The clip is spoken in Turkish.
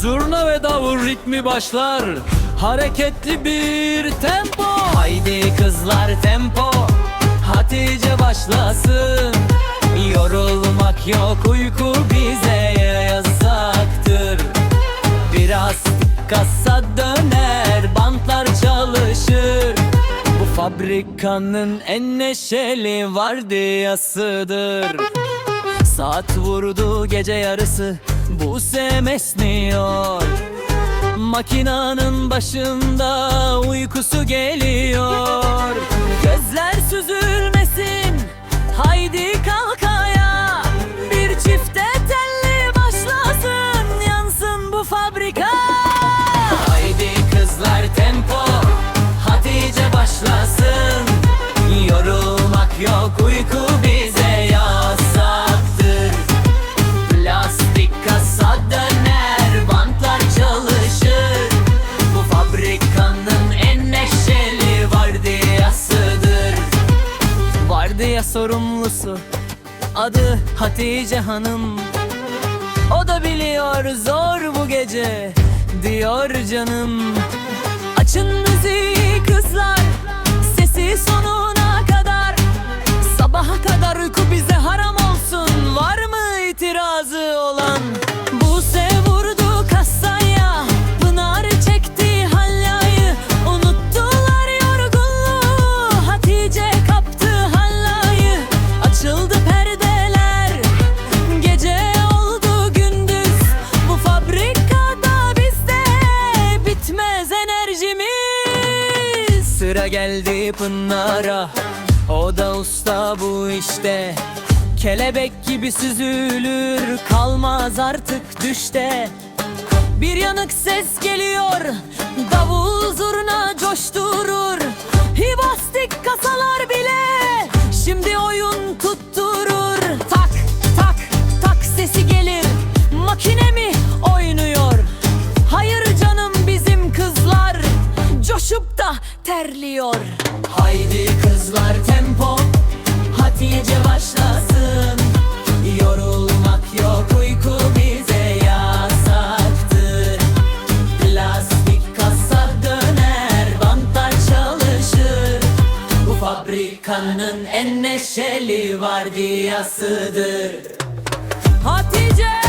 Zurna ve davul ritmi başlar. Hareketli bir tempo. Haydi kızlar tempo. Hatice başlasın. Yorulmak yok uyku bize yasaktır. Biraz kasa döner bantlar çalışır. Bu fabrikanın en neşeli vardiyasıdır. Saat vurdu gece yarısı Bu esniyor Makinanın başında uykusu geliyor. Gözler süzülmesin Haydi kalk ayağa. Bir çifte telli başlasın Yansın bu fabrika. Haydi kızlar tempo Hatice başlasın. Yorulmak yok uyku Vardiya sorumlusu. Adı Hatice Hanım. O da biliyor zor bu gece diyor canım. Açın müziği kızlar sesi sonuna Sıra geldi Pınar'a. O da usta bu işte. Kelebek gibi süzülür Kalmaz artık düşte. Bir yanık ses geliyor Davul zurna coşturur da terliyor Haydi kızlar tempo. Hatice başlasın. Yorulmak yok uyku bize yasaktır Plastik kasa döner bantlar çalışır. Bu fabrikanın en neşeli vardiyasıdır Hatice